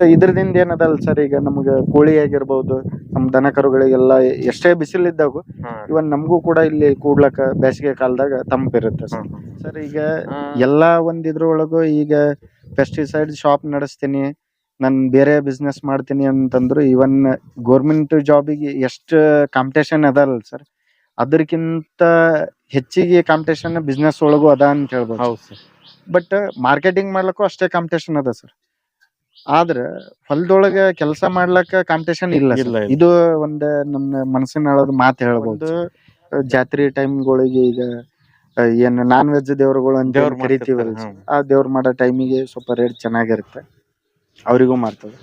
ಇದ್ರದಿಂದ ಏನದಲ್ಲ ಸರ್ ಈಗ ನಮ್ಗೆ ಕೋಳಿ ಆಗಿರ್ಬೋದು ನಮ್ ದನ ಕರುಗಳಿಗೆಲ್ಲ ಎಷ್ಟೇ ಬಿಸಿಲಿದ್ದಾಗೂ ಇವನ್ ನಮಗೂ ಕೂಡ ಇಲ್ಲಿ ಕೂಡ್ಲಕ್ಕ ಬೇಸಿಗೆ ಕಾಲದಾಗ ತಂಪಿರುತ್ತೆ ಸರ್ ಸರ್ ಈಗ ಎಲ್ಲಾ ಒಂದ್ ಇದ್ರೊಳಗು ಈಗ ಪೆಸ್ಟಿಸೈಡ್ ಶಾಪ್ ನಡೆಸ್ತೀನಿ ನನ್ ಬೇರೆ ಬಿಸ್ನೆಸ್ ಮಾಡ್ತೀನಿ ಅಂತಂದ್ರು ಇವನ್ ಗೋರ್ಮೆಂಟ್ ಜಾಬಿಗೆ ಎಷ್ಟ್ ಕಾಂಪಿಟೇಷನ್ ಅದಲ್ಲ ಸರ್ ಅದಕ್ಕಿಂತ ಹೆಚ್ಚಿಗೆ ಕಾಂಪಿಟೇಷನ್ ಬಿಸ್ನೆಸ್ ಒಳಗೂ ಅದ ಅಂತ ಹೇಳ್ಬೋದು. ಬಟ್ ಮಾರ್ಕೆಟಿಂಗ್ ಮಾಡ್ಲಿಕ್ಕೂ ಅಷ್ಟೇ ಕಾಂಪಿಟೇಷನ್ ಅದ ಸರ್ ಆದ್ರ ಹೊಲದೊಳಗ ಕೆಲಸ ಮಾಡ್ಲಕ್ಕ ಕಾಂಪಿಟೇಷನ್ ಇಲ್ಲ. ಇದು ಒಂದ್ ನಮ್ಮ ಮನಸ್ಸಿನೊಳಗ ಮಾತು ಹೇಳ್ಬೋದು ಜಾತ್ರೆ ಟೈಮ್ಗಳಿಗೆ ಈಗ ಏನ್ ನಾನ್ ವೆಜ್ ದೇವ್ರಗಳು ಅಂತ ದೇವ್ರ್ ಕರಿತೀವಲ್ಲ ಆ ದೇವ್ರ ಮಾಡೋ ಟೈಮಿಗೆ ಸ್ವಲ್ಪ ರೇಟ್ ಚೆನ್ನಾಗಿರುತ್ತೆ. ಅವರಿಗೂ ಮಾಡ್ತದೆ.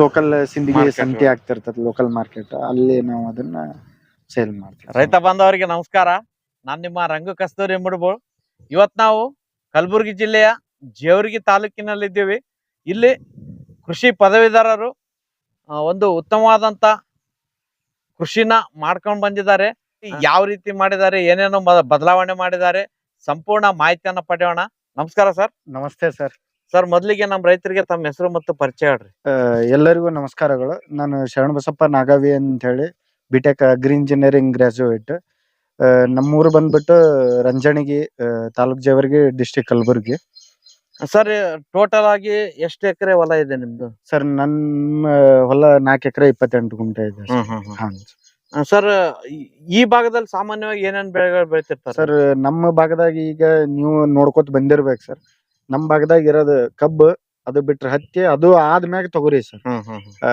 ಲೋಕಲ್ ಸಿಂಧಿಗೆ ಸಂತಿ ಸಂತೆ ಆಗ್ತಿರ್ತದೆ ಲೋಕಲ್ ಮಾರ್ಕೆಟ್ ಅಲ್ಲಿ ನಾವು ಅದನ್ನ ಸೇಲ್ ಮಾಡ್ತೀವಿ ರೈತ ಬಾಂಧವರಿಗೆ ನಮಸ್ಕಾರ. ನಾನು ನಿಮ್ಮ ರಂಗು ಕಸ್ತೂರಿ ಮುಡ್ಬೋಳ್ ಇವತ್ ನಾವು ಕಲಬುರಗಿ ಜಿಲ್ಲೆಯ ಜೇವರ್ಗಿ ತಾಲೂಕಿನಲ್ಲಿದ್ದೀವಿ. ಇಲ್ಲಿ ಕೃಷಿ ಪದವೀಧರರು ಒಂದು ಉತ್ತಮವಾದಂತ ಕೃಷಿನ ಮಾಡ್ಕೊಂಡು ಬಂದಿದ್ದಾರೆ. ಯಾವ ರೀತಿ ಮಾಡಿದ್ದಾರೆ ಏನೇನೋ ಬದಲಾವಣೆ ಮಾಡಿದ್ದಾರೆ ಸಂಪೂರ್ಣ ಮಾಹಿತಿಯನ್ನು ಪಡೆಯೋಣ. ನಮಸ್ಕಾರ ಸರ್. ನಮಸ್ತೆ ಸರ್. ಸರ್ ಮೊದಲಿಗೆ ನಮ್ಮ ರೈತರಿಗೆ ತಮ್ಮ ಹೆಸರು ಮತ್ತು ಪರಿಚಯ ಹೇಳ್ರಿ. ಎಲ್ಲರಿಗೂ ನಮಸ್ಕಾರಗಳು. ನಾನು ಶರಣ ಬಸಪ್ಪ ನಾಗಾವಿ ಅಂತ ಹೇಳಿ ಬಿಟೆಕ್ ಅಗ್ರಿ ಇಂಜಿನಿಯರಿಂಗ್ ಗ್ರಾಜುಯೇಟ್ ನಮ್ಮೂರು ಬಂದ್ಬಿಟ್ಟು Ranjanagi taluk Jevargi district Kalaburagi. Sir total ಆಗಿ ಎಷ್ಟು ಎಕರೆ ಹೊಲ ಇದೆ ನಿಮ್ದು? ಸರ್ ನನ್ನ ಹೊಲ ನಾಲ್ಕು ಎಕರೆ ಇಪ್ಪತ್ತೆಂಟು ಗುಂಟೆ ಇದೆ. ಹಾಂ ಸರ್. ಈ ಭಾಗದಲ್ಲಿ ಸಾಮಾನ್ಯವಾಗಿ ಏನೇನ್ ಬೆಳೆಗಳು ಬೆಳಿತಿರ್ತಾರೆ? ಸರ್ ನಮ್ಮ ಭಾಗದಾಗ ಈಗ ನೀವು ನೋಡ್ಕೊತ ಬಂದಿರ್ಬೇಕು ಸರ್. ನಮ್ಮ ಭಾಗದಾಗ ಇರೋದು ಕಬ್ಬು ಅದು ಬಿಟ್ರೆ ಹತ್ತಿ ಅದು ಆದ್ಮ್ಯಾಗ ತಗೋರಿ ಸರ್. ಹ್ಮ್ ಹ್ಮ್ ಹ್ಮ್. ಆ,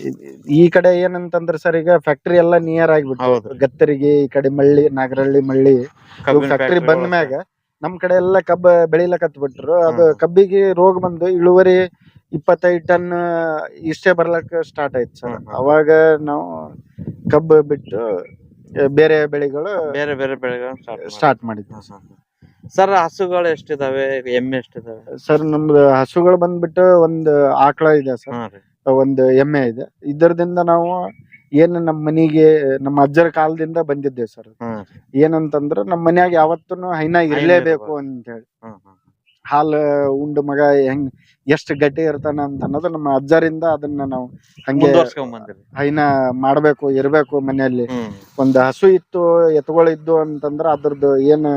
ಈ- ಈ ಕಡೆ ಏನಂತಂದ್ರೆ ಸರ್ ಈಗ ಫ್ಯಾಕ್ಟ್ರಿ ಎಲ್ಲ ನಿಯರ್ ಆಗಿಬಿಟ್ಟು ಹೌದು. ಗತ್ತರಿಗೆ ಈ ಕಡೆ ಮಳ್ಳಿ ನಾಗರಹಳ್ಳಿ ಮಳ್ಳಿ ಕಬ್ಬಿನ ಫ್ಯಾಕ್ಟ್ರಿ factory ಬಂದ ಒಳಗೆ. ಮ್ಯಾಗ ನಮ್ ಕಡೆ ಎಲ್ಲ ಕಬ್ಬ ಬೆಳಿಲಕತ್ ಬಿಟ್ರು. ಅದು. ಕಬ್ಬಿಗೆ ರೋಗ ಬಂದು ಇಳುವರಿ ಇಪ್ಪತ್ತೈದು ಟನ್ ಇಷ್ಟೇ ಬರ್ಲಕ್ ಸ್ಟಾರ್ಟ್ ಆಯ್ತು ಸರ್. ಅವಾಗ ನಾವು ಕಬ್ಬು ಬಿಟ್ಟು ಬೇರೆ ಬೆಳೆಗಳು ಬೇರೆ ಬೇರೆ ಬೆಳೆಗಳು ಸ್ಟಾರ್ಟ್ ಮಾಡಿದ್ವಿ. ಸರ್ ಹಸುಗಳು ಎಷ್ಟಿದಾವೆ? ಎಮ್ಮೆ ಎಷ್ಟಿದಾವೆ? ಸರ್ ನಮ್ದು ಹಸುಗಳು ಬಂದ್ಬಿಟ್ಟು ಒಂದು ಆಕಳ ಇದೆ ಸರ್. ಒಂದು ಎಮ್ಮೆ ಇದೆ. ಇದರದಿಂದ ನಾವು ಏನ್ ನಮ್ಮ ಮನಿಗೆ ನಮ್ಮ ಅಜ್ಜರ ಕಾಲದಿಂದ ಬಂದಿದ್ದೆ ಸರ್. ಹ್ಮ್. ಏನಂತಂದ್ರ ನಮ್ಮ ಮನ್ಯಾಗ ಯಾವತ್ತೂ ಹೈನ ಇರ್ಲೇಬೇಕು ಅಂತ ಹೇಳಿ ಹ್ಮ್ ಹ್ಮ್ ಹಾಲು ಉಂಡು ಮಗ ಹೆಂಗ್ ಎಷ್ಟ್ ಗಟ್ಟಿ ಇರ್ತಾನ ಅಂತ ಅನ್ನೋದು ನಮ್ಮ ಅಜ್ಜರಿಂದ ಅದನ್ನ ನಾವು ಹಂಗೆ ಹೈನಾ ಬಂದಿರಿ ಹೈನ ಮಾಡ್ಬೇಕು ಇರ್ಬೇಕು ಮನೆಯಲ್ಲಿ. ಹ್ಮ್. ಒಂದ್ ಹಸು ಇತ್ತು ಎತ್ತುಗಳಿದ್ದು ಅಂತಂದ್ರ ಅದ್ರದ್ದು ಏನ್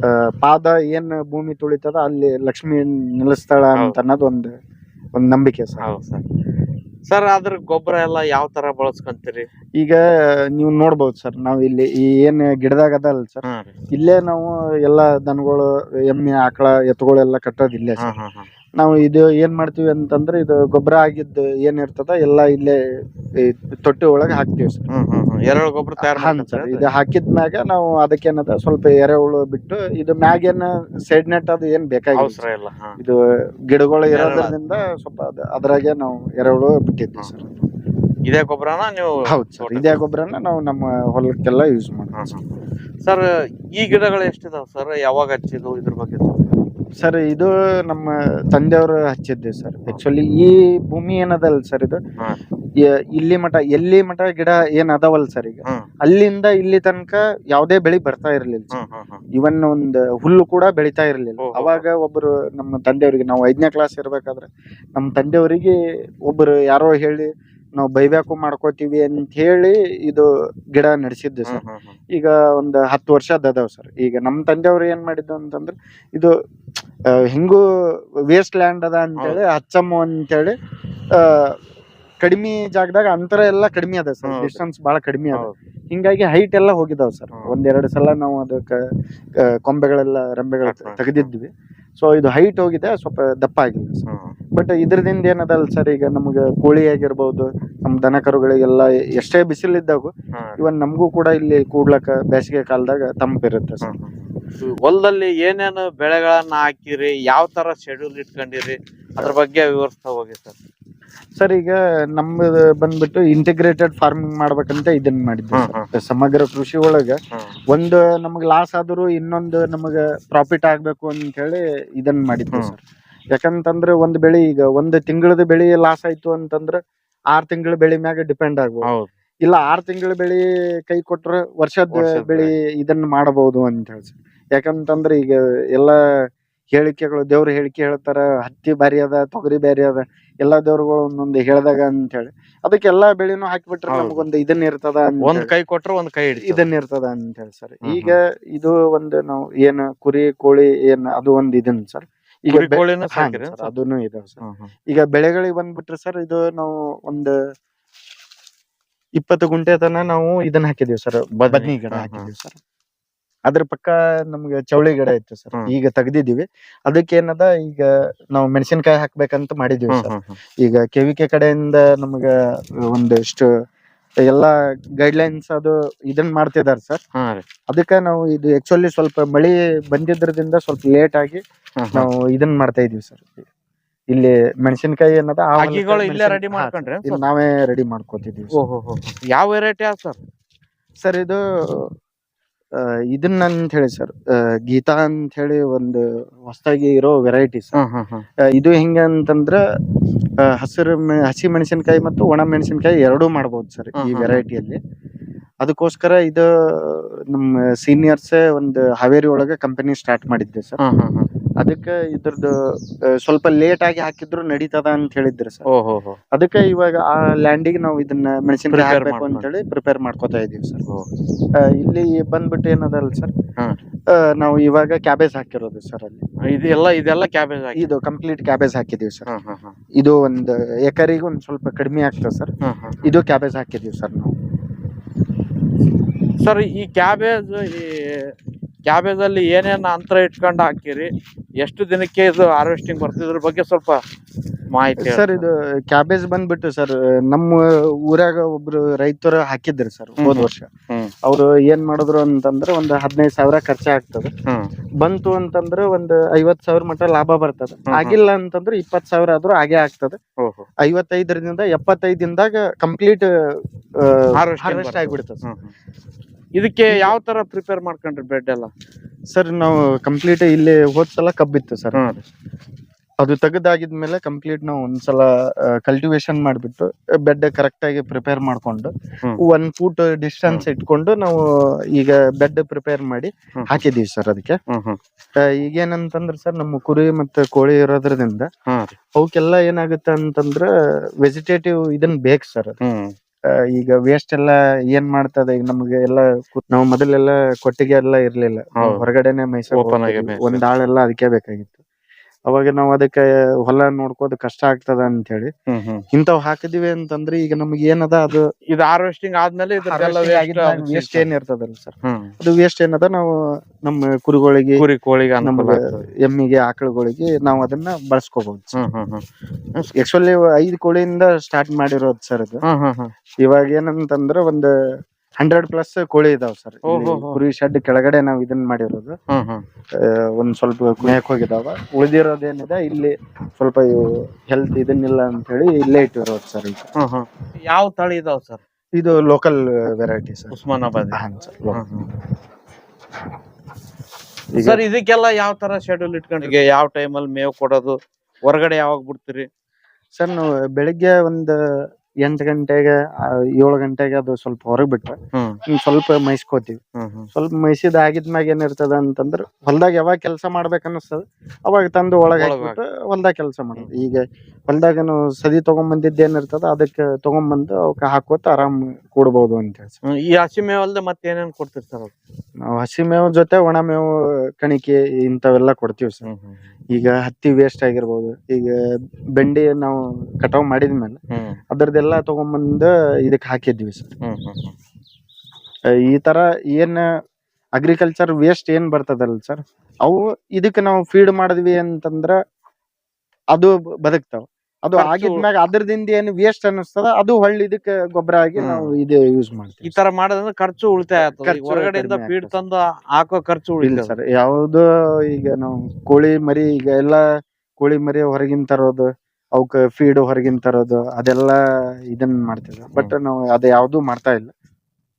ಆ, ಪಾದ ಏನ್ ಭೂಮಿ ತುಳಿತದ ಅಲ್ಲಿ ಲಕ್ಷ್ಮಿ ನಿಲ್ಲಿಸ್ತಾಳ ಅಂತ. ಅನ್ನೋದು ಒಂದ್ ಒಂದ್ ನಂಬಿಕೆ ಸರ್. ಹೌದು ಸರ್. ಸರ್ ಅದ್ರ ಗೊಬ್ಬರ ಎಲ್ಲ ಯಾವ ತರ ಬಳಸ್ಕೊಂತೀರಿ? ಈಗ ನೀವು ನೋಡ್ಬೋದು ಸರ್ ನಾವು ಇಲ್ಲಿ ಈ ಏನ್ ಗಿಡದಾಗ ಅಲ್ಲ ಸರ್ ಇಲ್ಲೇ ನಾವು ಎಲ್ಲಾ ದನಗಳು ಎಮ್ಮೆ ಆಕಳ ಎತ್ತುಗಳೆಲ್ಲ ಕಟ್ಟೋದು ಇಲ್ಲೇ ಸರ್ ನಾವು ಇದು ಏನು ಮಾಡ್ತೀವಿ ಅಂತಂದ್ರೆ ಇದು ಗೊಬ್ಬರ ಆಗಿದ್ದು ಏನ್ ಇರ್ತದ ಎಲ್ಲ ಇಲ್ಲೇ ಈ ತೊಟ್ಟಿ ಒಳಗೆ ಹಾಕ್ತೀವಿ ಸರ್. ಹ್ಮ್ ಹ್ಮ್ ಹ್ಮ್. ಎರೆಹುಳ ಗೊಬ್ಬರ ತಯಾರು ಹಾಂ ಸರ್. ಇದು ಹಾಕಿದ್ಮ್ಯಾಗ ನಾವು ಅದಕ್ಕೇನದ ಸ್ವಲ್ಪ ಎರೆಹುಳು ಬಿಟ್ಟು ಇದು ಮ್ಯಾಗೇನ ಸೈಡ್ ನೆಟ್ ಅದು ಏನ್ ಬೇಕಾಗಿಲ್ಲ ಅವಸರ ಇಲ್ಲ ಹಾ. ಇದು ಗಿಡಗಳು. ಇರೋದ್ರಿಂದ ಸ್ವಲ್ಪ ಅದ ಅದ್ರಾಗೆ ನಾವು ಎರೆಹುಳು ಬಿಟ್ಟಿದ್ವಿ ಸರ್. ಇದೇ ಗೊಬ್ಬರನ ನೀವು ಹೌದು ಸರ್. ಇದೇ ಗೊಬ್ಬರನ ನಾವು ನಮ್ಮ ಹೊಲಕ್ಕೆಲ್ಲ ಯೂಸ್ ಮಾಡ್ತೀವಿ ಸರ್ ಈ ಗಿಡಗಳು ಎಷ್ಟಿದಾವ ಸರ್? ಯಾವಾಗ ಹಚ್ಚಿದ್ವು? ಇದ್ರ ಬಗ್ಗೆ ಸ್ವಲ್ಪ ಸರ್ ಇದು ನಮ್ಮ ತಂದೆಯವರು ಹಚ್ಚಿದ್ದೆ ಸರ್ ಆಕ್ಚುಲಿ ಈ ಭೂಮಿ ಏನದಲ್ಲ ಸರ್ ಇದು? ಹಾ. ಯ- ಇಲ್ಲಿ ಮಠ ಎಲ್ಲಿ ಮಠ ಗಿಡ ಏನ್ ಅದಾವಲ್ಲ ಸರ್ ಈಗ? ಹ್ಮ್ ಅಲ್ಲಿಂದ ಇಲ್ಲಿ ತನಕ ಯಾವುದೇ ಬೆಳಿ ಬರ್ತಾ ಇರ್ಲಿಲ್ಲ ಸರ್. ಹ್ಮ್ ಹ್ಮ್ ಹ್ಮ್ ಇವನ್ ಒಂದ್ ಹುಲ್ಲು ಕೂಡ ಬೆಳಿತಾ ಇರ್ಲಿಲ್ಲ. ಓಹೋ. ಅವಾಗ ಒಬ್ರು ನಮ್ಮ ತಂದೆಯವರಿಗೆ ನಾವು ಐದನೇ ಕ್ಲಾಸ್ ಇರ್ಬೇಕಾದ್ರೆ ನಮ್ಮ ತಂದೆಯವರಿಗೆ ಒಬ್ರು ಯಾರೋ ಹೇಳಿ ನಾವು ಬೈಬ್ಯಾಕು ಮಾಡ್ಕೋತೀವಿ ಅಂತ ಹೇಳಿ ಇದು ಗಿಡ ನಡೆಸಿದ್ದೆ ಸರ್. ಈಗ ಒಂದು ಹತ್ತು ವರ್ಷ ಅದಾವ ಸರ್ ಈಗ ನಮ್ಮ ತಂದೆಯವ್ರು ಏನ್ ಮಾಡಿದ್ದು ಅಂತಂದ್ರೆ ಇದು ಹಿಂಗೂ ವೇಸ್ಟ್ ಲ್ಯಾಂಡ್ ಅದ ಅಂತೇಳಿ ಹಚ್ಚಮ್ಮ ಅಂತೇಳಿ ಆ ಕಡಿಮೆ ಜಾಗದಾಗ ಅಂತರ ಎಲ್ಲ ಕಡಿಮೆ ಅದ ಸರ್. ಡಿಸ್ಟೆನ್ಸ್ ಬಹಳ ಕಡಿಮೆ ಅದ ಹಿಂಗಾಗಿ ಹೈಟ್ ಎಲ್ಲ ಹೋಗಿದಾವ್ ಸರ್. ಒಂದೆರಡು ಸಲ ನಾವು ಅದಕ್ಕ ಕೊಂಬೆಗಳೆಲ್ಲ ರಂಬೆಗಳ. ತೆಗೆದಿದ್ವಿ ಸೊ ಇದು ಹೈಟ್ ಹೋಗಿದೆ ಸ್ವಲ್ಪ ದಪ್ಪ ಆಗಿದೆ ಸರ್. ಬಟ್ ಇದ್ರದಿಂದ ಏನದಲ್ಲ ಸರ್ ಈಗ ನಮ್ಗೆ ಕೋಳಿ ಆಗಿರ್ಬೋದು ನಮ್ಮ ದನ ಕರುಗಳಿಗೆಲ್ಲ ಎಷ್ಟೇ ಬಿಸಿಲಿದ್ದಾಗೂ. ಇವನ್ ನಮಗೂ ಕೂಡ ಇಲ್ಲಿ ಕೂಡ್ಲಕ್ಕ ಬೇಸಿಗೆ ಕಾಲದಾಗ ತಂಪಿರುತ್ತೆ ಸರ್. ಹೊಲದಲ್ಲಿ ಏನೇನು ಬೆಳೆಗಳನ್ನ ಹಾಕಿರಿ ಯಾವ ತರ ಶೆಡ್ಯೂಲ್ ಇಟ್ಕೊಂಡಿರಿ ಅದ್ರ ಬಗ್ಗೆ ವಿವರಿಸ್ತಾ ಹೋಗಿ ಸರ್ ಸರ್ ಈಗ ನಮ್ದು ಬಂದ್ಬಿಟ್ಟು ಇಂಟಿಗ್ರೇಟೆಡ್ ಫಾರ್ಮಿಂಗ್ ಮಾಡ್ಬೇಕಂತ ಇದನ್ನ ಮಾಡಿದ್ವಿ ಸಮಗ್ರ ಕೃಷಿ ಒಳಗ ಒಂದು ನಮಗ್ ಲಾಸ್ ಆದ್ರೂ ಇನ್ನೊಂದು ನಮಗ ಪ್ರಾಫಿಟ್ ಆಗ್ಬೇಕು ಅಂತ ಹೇಳಿ ಇದನ್ನ ಮಾಡಿದ್ವಿ ಸರ್ ಯಾಕಂತಂದ್ರೆ ಒಂದ್ ಬೆಳಿ ಈಗ ಒಂದ್ ತಿಂಗಳದ ಬೆಳಿ ಲಾಸ್ ಆಯ್ತು ಅಂತಂದ್ರ ಆರ್ ತಿಂಗಳ ಬೆಳಿ ಮ್ಯಾಗ ಡಿಪೆಂಡ್ ಆಗ್ಬೋದು. ಹೌದು. ಇಲ್ಲ ಆರ್ ತಿಂಗಳ ಬೆಳಿ ಕೈ ಕೊಟ್ರ ವರ್ಷದ ವರ್ಷದ್ ಬೆಳಿ ಇದನ್ನ ಮಾಡಬಹುದು ಅಂತ ಹೇಳಿ sir. ಯಾಕಂತಂದ್ರೆ ಈಗ ಎಲ್ಲಾ ಹೇಳಿಕೆಗಳು ದೇವ್ರ ಹೇಳಿಕೆ ಹೇಳ್ತಾರ ಹತ್ತಿ ಬ್ಯಾರಿ ಅದ ತೊಗರಿ ಬ್ಯಾರಿ ಅದ ಎಲ್ಲಾ ದೇವ್ರಗಳು ಒಂದೊಂದು ಹೇಳ್ದಾಗ ಅಂತ ಹೇಳಿ. ಅದಕ್ಕೆ ಎಲ್ಲಾ ಬೆಳಿನು ಹಾಕಿಬಿಟ್ರೆ ಹೌದು. ನಮಗೊಂದು ಇದನ್ನ ಇರ್ತದ ಅಂತ ಒಂದ್ ಹೇಳಿ. ಕೈ ಕೊಟ್ರ ಒಂದ್ ಕೈ ಹಿಡಿ ಇದನ್ನ ಇರ್ತದ ಅಂತ ಹೇಳಿ ಸರ್. ಹ್ಮ್. ಈಗ ಇದು ಒಂದು ನಾವು ಏನ್ ಕುರಿ ಕೋಳಿ ಏನ್ ಅದು ಒಂದ್ ಇದನ್ ಸರ್. ಈಗ ಕುರಿ ಕೋಳಿನೂ ಹಾ, ಸರ್, ಅದೂನು ಇದಾವ ಸರ್ ಹ್ಮ್ ಹ್ಮ್. ಈಗ ಬೆಳೆಗಳಿಗೆ ಬಂದ್ಬಿಟ್ರೆ ಸರ್ ಇದು ನಾವು ಒಂದು ಇಪ್ಪತ್ತು ಗುಂಟೆ ತನ ನಾವು ಇದನ್ನ ಹಾಕಿದೀವಿ ಸರ್ ಬದನಿ ಗಿಡ ಹಾಕಿದೀವಿ ಸರ್ ಅದ್ರ ಪಕ್ಕ ನಮ್ಗೆ ಚೌಳಿ ಗಿಡ ಇತ್ತು ಸರ್ ಹ್ಮ್. ಈಗ ತೆಗ್ದಿದೀವಿ ಅದಕ್ಕೆ ಏನದ ಈಗ ನಾವು ಮೆಣಸಿನಕಾಯಿ ಹಾಕ್ಬೇಕಂತ ಮಾಡಿದೀವಿ ಸರ್. ಈಗ ಕೆವಿಕೆ ಕಡೆಯಿಂದ ನಮ್ಗ ಒಂದಿಷ್ಟು ಎಲ್ಲಾ ಗೈಡ್ಲೈನ್ಸ್ ಅದು ಇದನ್ನ ಮಾಡ್ತಿದ್ದಾರೆ ಸರ್ ಹಾ ರೀ. ಅದಕ್ಕೆ ನಾವು ಇದು ಆಕ್ಚುಲಿ ಸ್ವಲ್ಪ ಮಳಿ ಬಂದಿದ್ರದಿಂದ ಸ್ವಲ್ಪ ಲೇಟ್ ಆಗಿ. ನಾವು ಇದನ್ನ ಮಾಡ್ತಾ ಇದೀವಿ ಸರ್ ಇಲ್ಲಿ ಮೆಣಸಿನಕಾಯಿ ಅನ್ನೋದು ಆ ಹೊಲಕ್ಕೆ ಅಕ್ಕಿಗಳು ಇಲ್ಲೇ ಮೆಣಸಿನ- ರೆಡಿ ಹಾ, ಮಾಡ್ಕೊಂಡ್ರಿ ಇದು ನಾವೇ ರೆಡಿ ಮಾಡ್ಕೋತಿದೀವಿ ಓಹೋ ಯಾವ ವೆರೈಟಿ ಆ ಸರ್ ಸರ್ ಇದು ಇದನ್ನ ಅಂತ ಹೇಳಿ ಸರ್ ಗೀತಾ ಅಂತ ಹೇಳಿ ಒಂದು ಹೊಸದಾಗಿ ಇರೋ ವೆರೈಟಿ ಸರ್ ಹ್ಮ್ ಹ್ಮ್ ಹ್ಮ್ ಆ, ಇದು ಹೆಂಗ ಅಂತಂದ್ರ ಹಸಿರು ಹಸಿ ಮೆಣಸಿನಕಾಯಿ ಮತ್ತು ಒಣ ಮೆಣಸಿನಕಾಯಿ ಎರಡೂ ಮಾಡ್ಬೋದು ಸರ್ ಈ ವೆರೈಟಿಯಲ್ಲಿ ಅದಕ್ಕೋಸ್ಕರ ಇದು ನಮ್ಮ ಸೀನಿಯರ್ಸ್ ಒಂದು ಹಾವೇರಿ ಒಳಗೆ ಕಂಪನಿ ಸ್ಟಾರ್ಟ್ ಮಾಡಿದ್ದೆ ಸರ್. ಅದಕ್ಕೆ ಇದ್ರದ್ದು ಸ್ವಲ್ಪ ಲೇಟ್ ಆಗಿ ಹಾಕಿದ್ರು ನಡೀತದ ಅಂತ ಹೇಳಿದ್ರು ಸರ್ ಓಹೋ ಹೋ ಅದಕ್ಕೆ ಇವಾಗ ಆ ಲ್ಯಾಂಡಿಗೆ ನಾವು ಇದನ್ನ ಮೆಣಸಿನಕಾಯಿ Prepare ಹಾಕ್ಬೇಕು ಮಾಡ್ಕೊಂಡು. ಹೇಳಿ ಪ್ರಿಪೇರ್ ಮಾಡ್ಕೋತಾ ಇದೀವಿ ಸರ್. ಆ, ಇಲ್ಲಿ ಬಂದ್ಬಿಟ್ಟು ಏನದಲ್ಲ ಸರ್ ಹಾ. ನಾವು ಇವಾಗ ಕ್ಯಾಬೇಜ್ ಹಾಕಿರೋದು ಸರ್ ಅಲ್ಲಿ ಇದೆಲ್ಲ ಇದೆಲ್ಲ ಕ್ಯಾಬೇಜ್ ಹಾಕಿ ಇದು ಕಂಪ್ಲೀಟ್ ಕ್ಯಾಬೇಜ್ ಹಾಕಿದೀವಿ ಸರ್ ಹಾ. ಇದು ಒಂದು ಎಕರೆಗೆ ಒಂದು ಸ್ವಲ್ಪ ಕಡಿಮೆ ಆಗ್ತದೆ ಸರ್. ಇದು ಕ್ಯಾಬೇಜ್ ಹಾಕಿದೀವಿ ಸರ್ ನಾವು ಸರ್ ಈ ಕ್ಯಾಬೇಜ್ ಈ ಕ್ಯಾಬೇಜ್ ಅಲ್ಲಿ ಏನೇನ್ ಅಂತರ ಇಟ್ಕೊಂಡು ಹಾಕಿರಿ ಎಷ್ಟು ದಿನಕ್ಕೆ ಇದು ಹಾರ್ವೆಸ್ಟಿಂಗ್ ಬರ್ತದೆ? ಇದ್ರ ಬಗ್ಗೆ ಸ್ವಲ್ಪ ಮಾಹಿತಿ ಸರ್ ಇದು ಕ್ಯಾಬೇಜ್ ಬಂದ್ಬಿಟ್ಟು ಸರ್ ನಮ್ಮ ಊರಾಗ ಒಬ್ರು ರೈತರು ಹಾಕಿದ್ರು ಸರ್ ಹೋದ್ ವರ್ಷ. ಅವ್ರು ಏನ್ ಮಾಡಿದ್ರು ಅಂತಂದ್ರೆ ಒಂದ್ ಹದಿನೈದು ಸಾವಿರ ಖರ್ಚು ಆಗ್ತದೆ. ಬಂತು ಅಂತಂದ್ರೆ ಒಂದ್ ಐವತ್ ಸಾವಿರ ಮಟ್ಟ ಲಾಭ ಬರ್ತದೆ. ಆಗಿಲ್ಲ ಅಂತಂದ್ರೆ ಇಪ್ಪತ್ ಸಾವಿರ ಆದ್ರೂ ಹಾಗೆ ಆಗ್ತದೆ. ಐವತ್ತೈದರಿಂದ ಎಪ್ಪತ್ತೈದಿಂದಾಗ ಕಂಪ್ಲೀಟ್ ಹಾರ್ವೆಸ್ಟ್. ಆಗಿಬಿಡ್ತದೆ. ಇದಕ್ಕೆ ಯಾವ ತರ ಪ್ರಿಪೇರ್ ಮಾಡ್ಕೊಂಡ್ರಿ ಬೆಡ್ ಎಲ್ಲ? ಸರ್ ನಾವು ಕಂಪ್ಲೀಟ್ ಇಲ್ಲಿ ಹೋದ್ ಸಲ ಕಬ್ಬಿತ್ತು ಸರ್. ಅದು ತೆಗೆದಾಗಿದ್ಮೇಲೆ ಕಂಪ್ಲೀಟ್ ನಾವು ಒಂದ್ಸಲ ಕಲ್ಟಿವೇಶನ್ ಮಾಡ್ಬಿಟ್ಟು ಬೆಡ್ ಕರೆಕ್ಟ್ ಆಗಿ ಪ್ರಿಪೇರ್ ಮಾಡ್ಕೊಂಡು. ಒನ್ ಫೂಟ್ ಡಿಸ್ಟೆನ್ಸ್ ಇಟ್ಕೊಂಡು ನಾವು ಈಗ ಬೆಡ್ ಪ್ರಿಪೇರ್ ಮಾಡಿ ಹಾಕಿದೀವಿ ಸರ್ ಅದಕ್ಕೆ. ಈಗ ಏನಂತಂದ್ರೆ ಈಗೇನಂತಂದ್ರೆ ಸರ್ ನಮ್ಮ ಕುರಿ ಮತ್ತೆ ಕೋಳಿ ಇರೋದ್ರಿಂದ. ಅವಕ್ಕೆಲ್ಲ ಏನಾಗುತ್ತೆ ಅಂತಂದ್ರ ವೆಜಿಟೇಟಿವ್ ಇದನ್ ಬೇಕು ಸರ್ ಹ್ಮ್ ಈಗ ವೇಸ್ಟ್ ಎಲ್ಲ ಏನ್ ಮಾಡ್ತದೆ ಈಗ ನಮ್ಗೆ ಎಲ್ಲ ನಾವು ಮೊದಲೆಲ್ಲ ಕೊಟ್ಟಿಗೆ ಎಲ್ಲ ಇರ್ಲಿಲ್ಲ ನಾವು. ಹೊರಗಡೆನೆ ಮೈಸೂರು Open ಆಗಿ. ಒಂದ್ ಆಳೆಲ್ಲ ಅದಕ್ಕೆ ಬೇಕಾಗಿತ್ತು ಅವಾಗ ನಾವು ಅದಕ್ಕೆ ಹೊಲ ನೋಡ್ಕೋದ್ ಕಷ್ಟ ಆಗ್ತದ ಅಂತ ಹೇಳಿ ಇಂಥವ್ ಹಾಕಿದಿವಿ ಅಂತಂದ್ರೆ ಈಗ ನಮ್ಗೆ ಏನದ ಅದು ಇದು ಹಾರ್ವೆಸ್ಟಿಂಗ್ ಆದ್ಮೇಲೆ ವೇಸ್ಟ್ ಏನ್ ಇರ್ತದಲ್ಲ ಸರ್. ಅದು ವೇಸ್ಟ್ ಏನದ ನಾವು ನಮ್ಮ ಕುರಿಗಳಿಗೆ ಕುರಿ ಕೋಳಿಗೆ ನಮ್ಗೆ ಆಗ್ತದೆ. ಎಮ್ಮಿಗೆ ಆಕಳುಗಳಿಗೆ ನಾವು ಅದನ್ನ ಬಳಸ್ಕೋಬಹುದು ಆಕ್ಚುಲಿ ಐದು ಕೋಳಿಯಿಂದ ಸ್ಟಾರ್ಟ್ ಮಾಡಿರೋದು ಸರ್ ಇದು ಇವಾಗ ಏನಂತಂದ್ರೆ ಒಂದು ಹಂಡ್ರೆಡ್ ಪ್ಲಸ್ ಕೋಳಿ ಇದಾವ್ ಸರ್. ಓಹೋ. ಕುರಿ ಶೆಡ್ ಕೆಳಗಡೆ ನಾವು ಇದನ್ನ ಮಾಡಿರೋದು. ಹ್ಮ್ ಹ್ಮ್. ಆ, ಒಂದ್ ಸ್ವಲ್ಪ ಮೇಯಕ್ ಹೋಗಿದಾವ. ಉಳಿದಿರೋದೇನಿದೆ ಇಲ್ಲಿ ಸ್ವಲ್ಪ ಹೆಲ್ತ್ ಇದನ್ನಿಲ್ಲ ಅಂತ ಹೇಳಿ ಇಲ್ಲೇ ಇಟ್ಟಿರೋದು ಸರ್ ಈಗ. ಹ್ಮ್ ಹ್ಮ್. ಯಾವ ತಳಿ ಇದಾವ್ ಸರ್? ಇದು local variety sir. Osmanabad. Sir ಈಗ ಸರ್ ಇದಕ್ಕೆಲ್ಲ ಯಾವ ತರ ಶೆಡ್ಯೂಲ್ ಇಟ್ಕೊಂಡಿಗೆ ಯಾವ ಟೈಮಲ್ಲಿ ಮೇವ್ ಕೊಡೋದು? ಹೊರಗಡೆ ಯಾವಾಗ ಬಿಡ್ತೀರಿ? ಸರ್ ನಾವು ಬೆಳಿಗ್ಗೆ ಒಂದ್ ಎಂಟು ಗಂಟೆಗೆ ಏಳ್ ಏಳು ಗಂಟೆಗೆ ಅದು ಸ್ವಲ್ಪ ಹೊರಗ್ ಬಿಟ್ರೆ ಹ್ಮ್. ಇನ್ ಸ್ವಲ್ಪ ಮೈಸ್ಕೋತೀವಿ. ಹ್ಮ್ ಹ್ಮ್. ಸ್ವಲ್ಪ ಮೈಸಿದ ಆಗಿದ್ಮ್ಯಾಗ ಏನಿರ್ತದ ಅಂತಂದ್ರ ಹೊಲ್ದಾಗ ಯಾವಾಗ ಕೆಲಸ ಮಾಡ್ಬೇಕ ಅನಿಸ್ತದ ಅವಾಗ ತಂದು ಒಳಗ್ ಒಳಗ್ ಹಾಕ್ಬಿಟ್ಟು. ಹೊಲ್ದಾಗ ಕೆಲಸ ಮಾಡೋದು. ಈಗ ಹೊಲ್ದಾಗ ನಾವು ಸದಿ ತಗೊಂಬಂದಿದ್ದು ಏನಿರ್ತದ ಅದಕ್ಕೆ ತಗೊಂಬಂದು ಅವಕ್ಕೆ ಹಾಕೋತ ಆರಾಮ್ ಕೂಡ್ಬೋದು ಅಂತ ಹೇಳಿ sir. ಹ್ಮ್, ಈ ಹಸಿ ಮೇವ್ ಅಲ್ದೆ ಮತ್ತೆ ಏನೇನ್ ಕೊಡ್ತೀರಿ ಸರ್ ನಾವು ಹಸಿ ಮೇವು ಜೊತೆ ಒಣ ಮೇವು ಕಣಿಕೆ ಇಂಥವೆಲ್ಲ ಕೊಡ್ತೀವಿ ಸರ್. ಈಗ ಹತ್ತಿ ವೇಸ್ಟ್ ಆಗಿರ್ಬೋದು ಈಗ ಬೆಂಡಿ ನಾವು ಕಟಾವ್ ಮಾಡಿದ್ಮೇಲೆ ಹ್ಮ್. ಅದ್ರದ್ದೆಲ್ಲ ತಗೊಂಬಂದು ಇದಕ್ಕೆ ಹಾಕಿದ್ವಿ ಸರ್. ಹ್ಮ್ ಹ್ಮ್ ಹ್ಮ್. ಈ ತರ ಏನ್ ಅಗ್ರಿಕಲ್ಚರ್ ವೇಸ್ಟ್ ಏನ್ ಬರ್ತದಲ್ಲ ಸರ್? ಅವು ಇದಕ್ಕೆ ನಾವು ಫೀಡ್ ಮಾಡಿದ್ವಿ ಅಂತಂದ್ರ ಅದು ಬ- ಬದುಕ್ತಾವ. ಅದು ಖರ್ಚು- ಆಗಿದ್ಮ್ಯಾಗ ಅದ್ರದಿಂದ ಏನ್ ವೇಸ್ಟ್ ಅನ್ನಿಸ್ತದ ಅದು ಹೊಳ್ಳಿ ಇದಕ್ಕೆ ಗೊಬ್ಬರ ಆಗಿ ಹ್ಮ್. ನಾವು ಇದು ಯೂಸ್ ಈ ಮಾಡ್ತೀವಿ ತರ ಮಾಡೋದ್ರಿಂದ ಖರ್ಚು ಉಳಿತಾಯ ಆಗ್ತದೆ. ಖರ್ಚು ಈಗ ಹೊರಗಡೆಯಿಂದ ಕಡಿಮೆ ಫೀಡ್ ಆಗ್ತದೆ. ತಂದು ಹಾಕೋ ಖರ್ಚು ಇಲ್ಲ ಉಳಿತದೆ ಸರ್ ಯಾವ್ದು ಈಗ ನಾವು ಕೋಳಿ ಮರಿ ಈಗ ಎಲ್ಲಾ ಕೋಳಿ ಮರಿ ಹೊರಗಿನ ತರೋದು ಅವಕ್ ಫೀಡ್ ಹೊರಗಿನ ತರೋದು ಅದೆಲ್ಲ ಇದನ್ನ ಮಾಡ್ತಿದ್ರು. ಬಟ್ ನಾವು ಅದ ಯಾವ್ದು ಮಾಡ್ತಾ ಇಲ್ಲ.